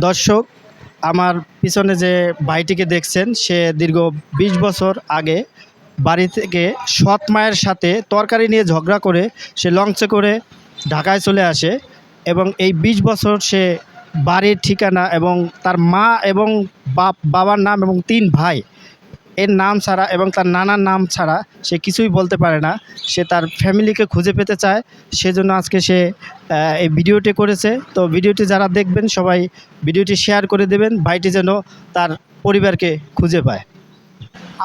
দর্শক, আমার পিছনে যে ভাইটিকে দেখছেন, সে দীর্ঘ বিশ বছর আগে বাড়ি থেকে সৎ মায়ের সাথে তরকারি নিয়ে ঝগড়া করে সে লঞ্চে করে ঢাকায় চলে আসে এবং এই বিশ বছর সে বাড়ির ঠিকানা এবং তার মা এবং বাপ, বাবার নাম এবং তিন ভাই এর নাম ছাড়া এবং তার নানার নাম ছাড়া সে কিছুই বলতে পারে না। সে তার ফ্যামিলিকে খুঁজে পেতে চায়। সেজন্য আজকে সে এই ভিডিওটি করেছে। তো ভিডিওটি যারা দেখবেন, সবাই ভিডিওটি শেয়ার করে দেবেন। ভাইটি যেন তার পরিবারকে খুঁজে পায়।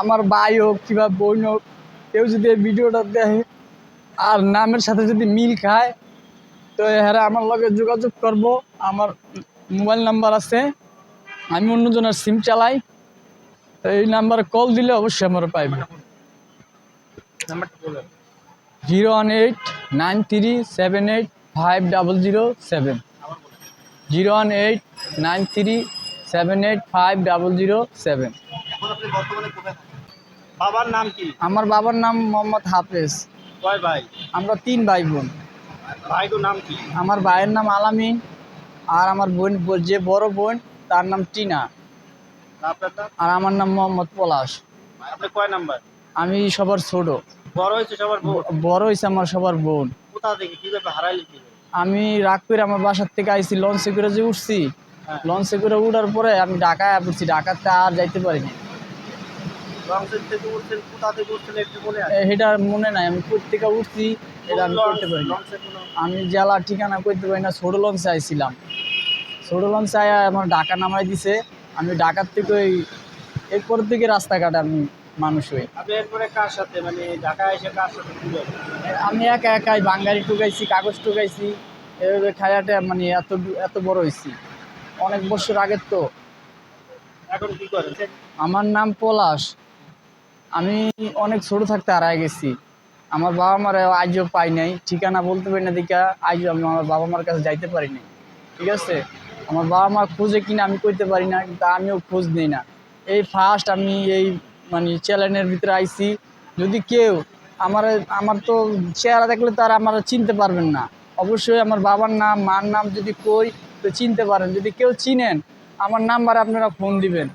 আমার ভাই হোক কিংবা বোন হোক, কেউ যদি এই ভিডিওটা দেখে আর নামের সাথে যদি মিল খায়, তো হ্যাঁ আমার লগে যোগাযোগ করব। আমার মোবাইল নাম্বার আছে। আমি অন্যজনের সিম চালাই। তো এই নাম্বারে কল দিলে অবশ্যই আমরা পাইবে। Zero one eight nine three seven eight five double zero seven zero one eight nine three seven eight five double zero seven বাবার নাম কি? আমার বাবার নাম মোহাম্মদ হাফেজ। কয় ভাই? আমরা তিন ভাই বোন। ভাইগো নাম কি? আমার ভাইয়ের নাম আলামিন। আর আমার বোন যে বড় বোন তার নাম টিনা। আর আমার নাম মোহাম্মদ পলাশ। আপনি কয় নাম্বার? আমি সবার ছোট। বড় হয়েছে সবার বড় হয়েছে আমার সবার বোন। কোথা থেকে কীভাবে হারাইলি আমি রাগ করে আমার বাসার থেকে আইছি লঞ্চে করে যে উঠছি। হ্যাঁ। লঞ্চে করে উঠার পরে আমি ঢাকায় পড়ছি ঢাকাতে আর যাইতে পারিনি। মনে এটা মনে নাই আমি উঠছি এটা আমি করতে পারি জেলা ঠিকানা করতে পারি না ছোটো লঞ্চে আইছিলাম। ছোটো লঞ্চে আমার ঢাকা নামাই দিছে। আমি ঢাকার থেকে ওই এরপর থেকে রাস্তাঘাট আমি মানুষ এরপরে কার সাথে? মানে ঢাকায় এসে কার সাথে আমি একা একাই বাঙালি টুকাইছি কাগজ টুকাইছি এভাবে খায়াটা মানে এত এত বড় হয়েছি অনেক বছর আগের তো। এখন কি করেন? আমার নাম পলাশ। আমি অনেক ছোট থাকতে হারায় গেছি। আমার বাবা মার আজও পাই নাই। ঠিকানা বলতে পারি না দেখা আজও আমি আমার বাবা মার কাছে যাইতে পারি নাই। ঠিক আছে? আমার বাবা মা খোঁজে কিনা আমি করতে পারি না কিন্তু আমিও খোঁজ নিই না। এই ফার্স্ট আমি এই মানে চ্যানেলের ভিতরে আইছি। যদি কেউ আমার আমার তো চেহারা দেখলে তো আর আমার চিনতে পারবেন না। অবশ্যই আমার বাবার নাম মার নাম যদি কই তো চিনতে পারেন। যদি কেউ চিনেন আমার নাম্বারে আপনারা ফোন দিবেন।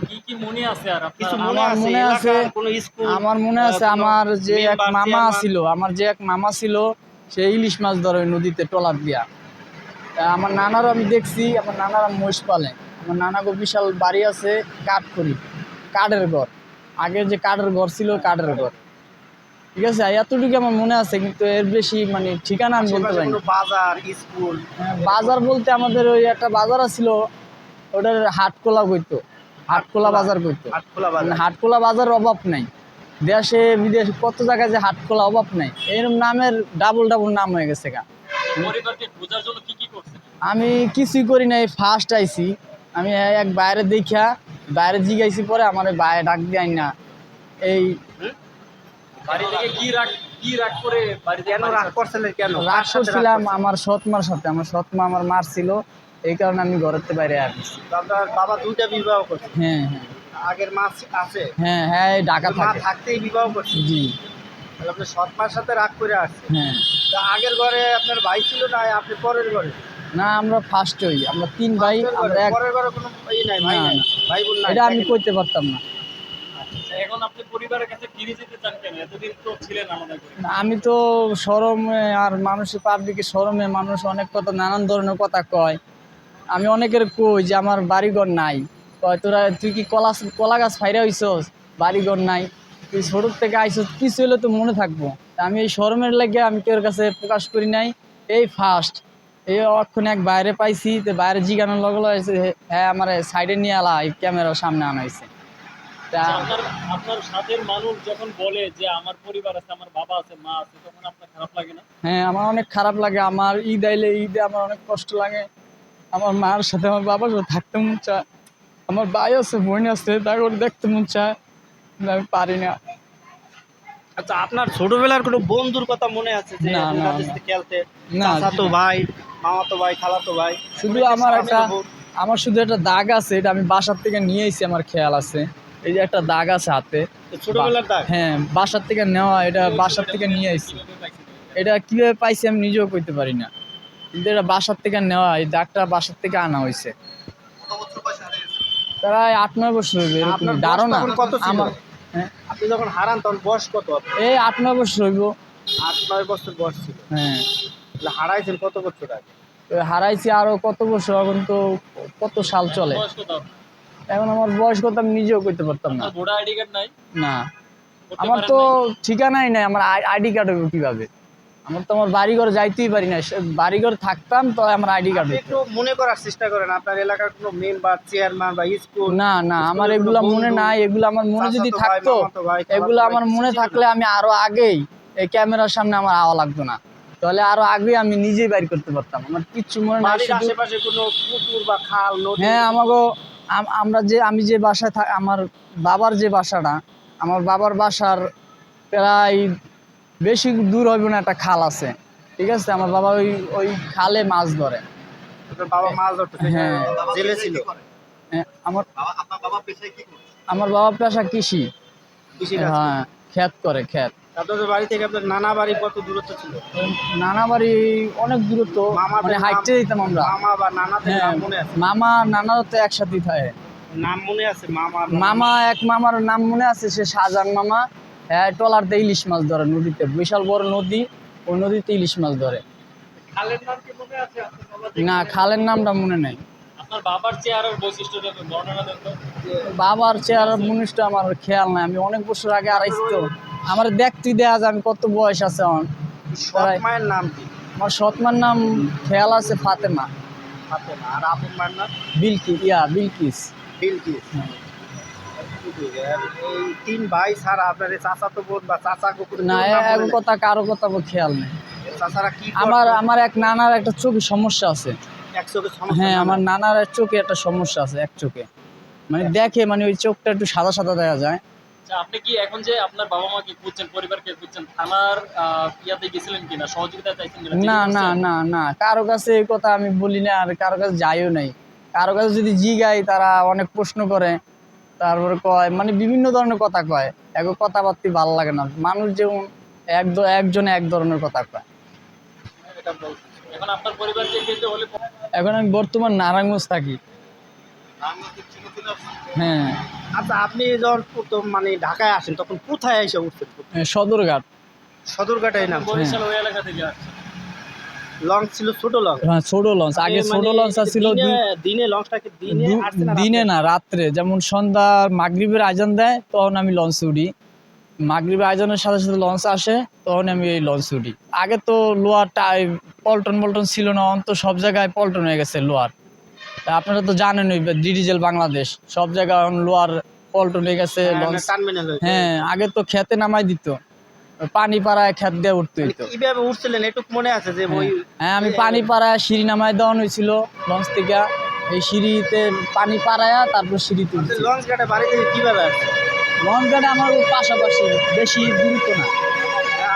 কি কি কি মনে আছে আর আপনার? কিছু মনে আমার মনে আছে এলাকার কোনো স্কুল আমার মনে আছে কোনো আমার যে এক মামা ছিল আমার যে এক মামা ছিল সে ইলিশ মাছ ধরে নদীতে টলার দিয়া। আমার নানারও আমি দেখছি আমার নানারা মহিষ পালে। আমার নানাগো বিশাল বাড়ি আছে কাঠ করি কাঠের ঘর। আগে যে কাঠের ঘর ছিল কাঠের ঘর। ঠিক আছে? এতটুকু আমার মনে আছে কিন্তু এর বেশি মানে ঠিকানা আমি বলতে পারি বাজার স্কুল? হ্যাঁ, বাজার বলতে আমাদের ওই একটা বাজার ছিল ওটার হাটকোলা কইতো। হাটকোলা বাজার কইতো। হাটকোলা বাজার। মানে অভাব নাই। দেশে বিদেশে কত জায়গায় যে হাটকোলা অভাব নাই। এরকম নামের ডাবল ডাবল নাম হয়ে গেছে গা। পরিবারকে খোঁজার জন্য কি কি করছেন? আমি কিছুই করি নাই ফার্স্ট আইছি। আমি এক বাইরে দেখিয়া বাইরে জিগাইছি পরে আমার বাইরে ডাক দেয় না। এই বাড়ি থেকে কি রাগ কি রাগ করে বাড়িতে কেন রাগ করছিলেন কেন? রাগ সাথে করছিলাম আমার সৎমার সাথে আমার সৎমা আমার মার ছিল এই কারণে আমি ঘরের বাইরে আসছি আপনার বাবা দুইটা বিবাহ করছে? হ্যাঁ হ্যাঁ। আগের মাস আছে হ্যাঁ হ্যাঁ এই ঢাকা মা থাকে। থাকতেই বিবাহ করছে? জি। তাহলে আপনি সৎ মার সাথে রাগ করে আসছে হ্যাঁ। তা আগের ঘরে আপনার ভাই ছিল না আপনি পরের ঘরে? না আমরা ফার্স্ট হই আমরা তিন ভাই আমরা এক। পরের ঘরে কোনো ই নাই ভাই নাই ভাই বোন নাই এটা আমি করতে পারতাম না। এখন আপনি পরিবারের কাছে ফিরে যেতে চান কেন? এতদিন তো ছিলেন আমাদের না, আমি তো সরমে আর মানুষের পাবলিকে সরমে মানুষ অনেক কথা নানান ধরনের কথা কয়। আমি অনেকের কই যে আমার বাড়িঘর নাই। কয় তোরা তুই কি কলা কলা গাছ ফাইরা হইছস? বাড়িঘর নাই। তুই ছোটোর থেকে আইসস কিছু হলে তো মনে থাকব। আমি এই শরমের লাগে আমি কেউ কাছে প্রকাশ করি নাই। এই ফার্স্ট এই অক্ষণ এক বাইরে পাইছি তো বাইরে জিগানোর লগে লগে হ্যাঁ আমার সাইডে নিয়ে আলা এই ক্যামেরার সামনে আনাইছে। তা আচ্ছা, আপনার আপনার সাথের মানুষ যখন বলে যে আমার পরিবার আছে আমার বাবা আছে মা আছে তখন আপনার খারাপ লাগে না? হ্যাঁ আমার অনেক খারাপ লাগে। আমার ঈদ আইলে ঈদে আমার অনেক কষ্ট লাগে। আমার মার সাথে আমার বাবার সাথে থাকতে মন চায়। আমার ভাই আছে বোন আছে তারপর দেখতে মন চায়। আমি পারি না। আচ্ছা আপনার ছোটবেলার কোনো বন্ধুর কথা মনে আছে যে না, না, আপনাদের না। খেলতে? না চাচাতো ভাই মামাতো ভাই খালাতো ভাই শুধু আমার একটা আমার শুধু একটা দাগ আছে এটা আমি বাসার থেকে নিয়ে এসেছি আমার খেয়াল আছে। এই যে একটা দাগ আছে হাতে। তো ছোটবেলার দাগ? হ্যাঁ বাসার থেকে নেওয়া এটা বাসার থেকে নিয়ে এসেছি এটা কীভাবে পাইছি আমি নিজেও করতে পারি না। কিন্তু এটা বাসার থেকে নেওয়া এই দাগটা বাসার থেকে আনা হয়েছে প্রায় আট নয় বছর আপনার এরকম বয়স ধারণা তখন কত ছিল? আমার হ্যাঁ আপনি যখন হারান তখন বয়স কত এই আট নয় বছর হইব। আট নয় বছর বয়স ছিল। হ্যাঁ। তাহলে হারাইছেন কত বছর আগে? তো হারাইছি আরও কত বছর? এখন তো কত সাল চলে? বয়স কত? আপনার? এখন আমার বয়স কত আমি নিজেও করতে পারতাম না। ভোটার আইডি কার্ড নাই? না। আমার তো ঠিকানাই নাই আমার আইডি কার্ড হবে কীভাবে? আমার তো আমার বাড়ি ঘর যাইতেই পারি না। বাড়ি ঘর থাকতাম তো আমার আইডি কার্ড একটু মনে করার চেষ্টা করেন আপনার এলাকার কোনো মেম্বার চেয়ারম্যান বা স্কুল না না আমার এগুলা মনে নাই এগুলো আমার মনে যদি থাকতো এগুলো আমার মনে থাকলে আমি আরও আগেই এই ক্যামেরার সামনে আমার আওয়া লাগতো না। তাহলে আরও আগে আমি নিজেই বাইর করতে পারতাম আমার কিচ্ছু মনে নাই আশেপাশে কোনো পুকুর বা খাল নদী? হ্যাঁ আমাকে আমরা যে আমি যে বাসায় আমার বাবার যে বাসাটা আমার বাবার বাসার প্রায় বেশি দূর হবে না একটা খাল আছে। ঠিক আছে? আমার বাবা ওই ওই খালে মাছ ধরে। বাবা মাছ ধরতে হ্যাঁ। জেলে ছিল। হ্যাঁ, আমার আমার বাবা পেশা কৃষি। হ্যাঁ ক্ষেত করে আপনাদের বাড়ি থেকে আপনার নানা বাড়ি কত দূরত্ব ছিল? ওই নানা বাড়ি অনেক দূরত্ব। মানে হাইটে দিতাম আমরা। মামা বা হ্যাঁ নাম মনে আছে? মামা নানারা তো একসাথেই থাকে। নাম মনে আছে মামা মামা এক মামার নাম মনে আছে সে শাহজাহান মামা। হ্যাঁ ট্রলারতে ইলিশ মাছ ধরে নদীতে। বিশাল বড় নদী ওই নদীতে ইলিশ মাছ ধরে। খালের নাম কি মনে আছে আপনার বাবার? না খালের নামটা মনে নেই। বাবার চেহারার বৈশিষ্ট্য দেন বর্ণনা দেন তো বাবার চেহারা মুনিশটা আমার খেয়াল নাই। আমি অনেক বছর আগে আড়াইছি তো। আমার দেখতে দেয়া যায় আমি কত বয়স আছে আমার। নাম কি? আমার সৎমার নাম খেয়াল আছে ফাতেমা। ফাতেমা। আর আপন মায়ের নাম? বিলকি ইয়া বিলকিস। বিলকিস। হ্যাঁ। তিন ভাই ছাড়া আপনার বোন বা চাচা না এক কথা কারও কথা খেয়াল নেই। চাচারা কি আমার আমার এক নানার একটা চোখে সমস্যা আছে। হ্যাঁ আমার নানার চোখে একটা সমস্যা আছে এক চোখে। মানে দেখে মানে ওই চোখটা একটু সাদা সাদা দেখা যায়। আচ্ছা আপনি কি এখন যে আপনার বাবা মাকে খুঁজছেন পরিবারকে খুঁজছেন থানার ইয়াতে গেছিলেন কিনা? সহযোগিতা চাইছেন না না না না। কারও কাছে এই কথা আমি বলি না আর কারও কাছে যাইও নাই। কারও কাছে যদি জিগাই তারা অনেক প্রশ্ন করে। তারপরে কয় মানে বিভিন্ন ধরনের কথা কয়। এক কথাবার্তি ভালো লাগে না। মানুষ যেমন এক একজনে এক ধরনের কথা কয়। এখন আপনার পরিবারকে পেতে হলে এখন আমি বর্তমান নারায়ণগঞ্জ থাকি। হ্যাঁ। আচ্ছা আপনি যখন প্রথম মানে ঢাকায় আসেন তখন কোথায় এসে উঠছেন হ্যাঁ, সদরঘাট। সদরঘাটাই নাম বরিশাল ওই এলাকা থেকে আসছেন। লঞ্চ ছিল ছোট লঞ্চ হ্যাঁ ছোট লঞ্চ আগে মানে ছোট লঞ্চ ছিল দিনে- লঞ্চটাকে দিনে দিনে না রাত্রে। যেমন সন্ধ্যা মাগরিবের আয়োজন দেয় তখন আমি লঞ্চে উঠি। মাগরিবের আয়োজনের সাথে সাথে লঞ্চ আসে তখন আমি এই লঞ্চে উঠি। আগে তো লোয়ার টাই পল্টন পল্টন ছিল না অন্ত সব জায়গায় পল্টন হয়ে গেছে লোয়ার। আপনারা তো জানেন ওই ডিডিজেল বাংলাদেশ। সব জায়গায় লোয়ার পল্টন হয়ে গেছে হ্যাঁ, লঞ্চ হ্যাঁ আগে তো খেতে নামাই দিত। পানি পাড়ায় খেত দিয়ে উঠতে মানে হইতো কীভাবে উঠছিলেন? এটুক মনে আছে যে ওই হ্যাঁ আমি পানি পাড়ায় সিঁড়ি নামাই দেওয়ানো হয়েছিল লঞ্চ থেকে। এই সিঁড়িতে পানি পাড়ায়া তারপর সিঁড়িতে উঠছি লঞ্চ ঘাটে বাড়ি থেকে কীভাবে আসছে লঞ্চ ঘাটে আমার পাশাপাশি বেশি দূরত্ব না।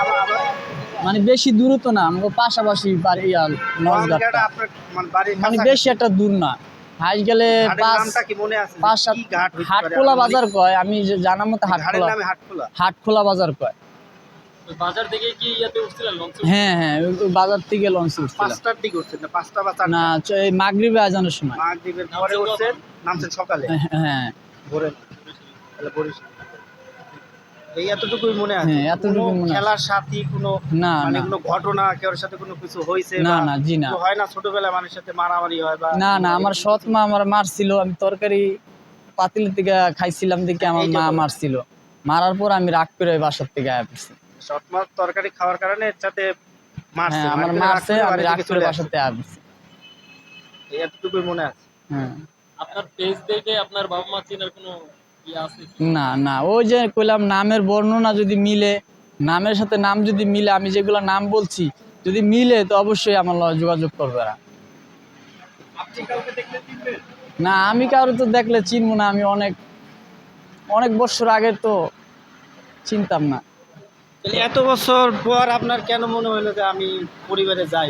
আবার মানে বেশি দূরত্ব না আমার পাশাপাশি বাড়ি আর লঞ্চ লঞ্চ ঘাটে ঘাটটা মানে মানে বেশি একটা দূর না। হাইস গেলে পাঁচ মনে সাত? হাটখোলা বাজার কয় আমি জানার মতো হাটখোলা? হাটখোলা বাজার কয়। বাজার থেকে কি ইয়াতে উঠছিলেন লঞ্চে হ্যাঁ হ্যাঁ ওই ওই বাজার থেকে লঞ্চ উঠছিলাম। পাঁচটার দিকে উঠছেন না? পাঁচটা বা চারটা? না এই মাগরিবে আজানের সময়। মাগরিবের পরে উঠছেন নামছেন সকালে? হ্যাঁ ভোরে তাহলে বরিশাল এই এতটুকুই মনে আছে? হ্যাঁ, এতটুকুই মনে খেলার সাথী কোনো না মানে কোনো ঘটনা কেউ সাথে কোনো কিছু হয়েছে না না জি না। হয় না? ছোটবেলায় মানুষের সাথে মারামারি হয় বা না না আমার সৎ মা আমার মারছিল। আমি তরকারি পাতিলের থেকে খাইছিলাম দেখে আমার মা। মারছিল। মারার পর আমি রাগ করে বাসার থেকে আয়া পড়ছি। তরকারি খাওয়ার কারণে এর সাথে মারছে হ্যাঁ আমার মারছে আমি আসছে। পড়ছি এই এতটুকুই মনে আছে? হ্যাঁ। আপনার পেজ দেখে আপনার বাবা মা চেনার কোনো ইয়ে? না না ওই যে কইলাম নামের বর্ণনা যদি মিলে নামের সাথে নাম যদি মিলে আমি যেগুলো নাম বলছি যদি মিলে তো অবশ্যই আমার লগে যোগাযোগ করবে না আমি কারও তো দেখলে চিনবো না আমি অনেক অনেক বছর আগে তো চিনতাম না। তাহলে এত বছর পর আপনার কেন মনে হলো যে আমি পরিবারে যাই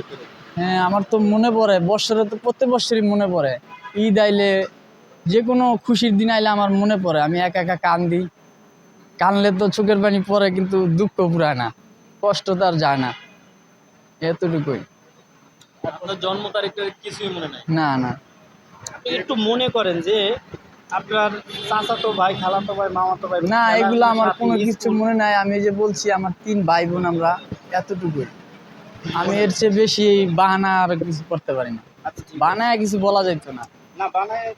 হ্যাঁ আমার তো মনে পড়ে বছরে তো প্রত্যেক বছরই মনে পড়ে। ঈদ আইলে যে কোনো খুশির দিন আইলে আমার মনে পড়ে আমি একা একা কান্দি কানলে তো চোখের পানি পড়ে কিন্তু দুঃখ পুরায় না কষ্ট তো আর যায় না এতটুকুই। আপনার জন্ম তারিখ কিছুই মনে নাই? না না। আপনি একটু মনে করেন যে আপনার চাচাতো ভাই খালাতো ভাই মামাতো ভাই না এগুলো আমার কোনো কিছু মনে নাই। আমি যে বলছি আমার তিন ভাই বোন আমরা এতটুকুই। আমি এর চেয়ে বেশি এই বাহানা আর কিছু করতে পারি না। বানায় ঠিক কিছু বলা যাইতো না। না বানায়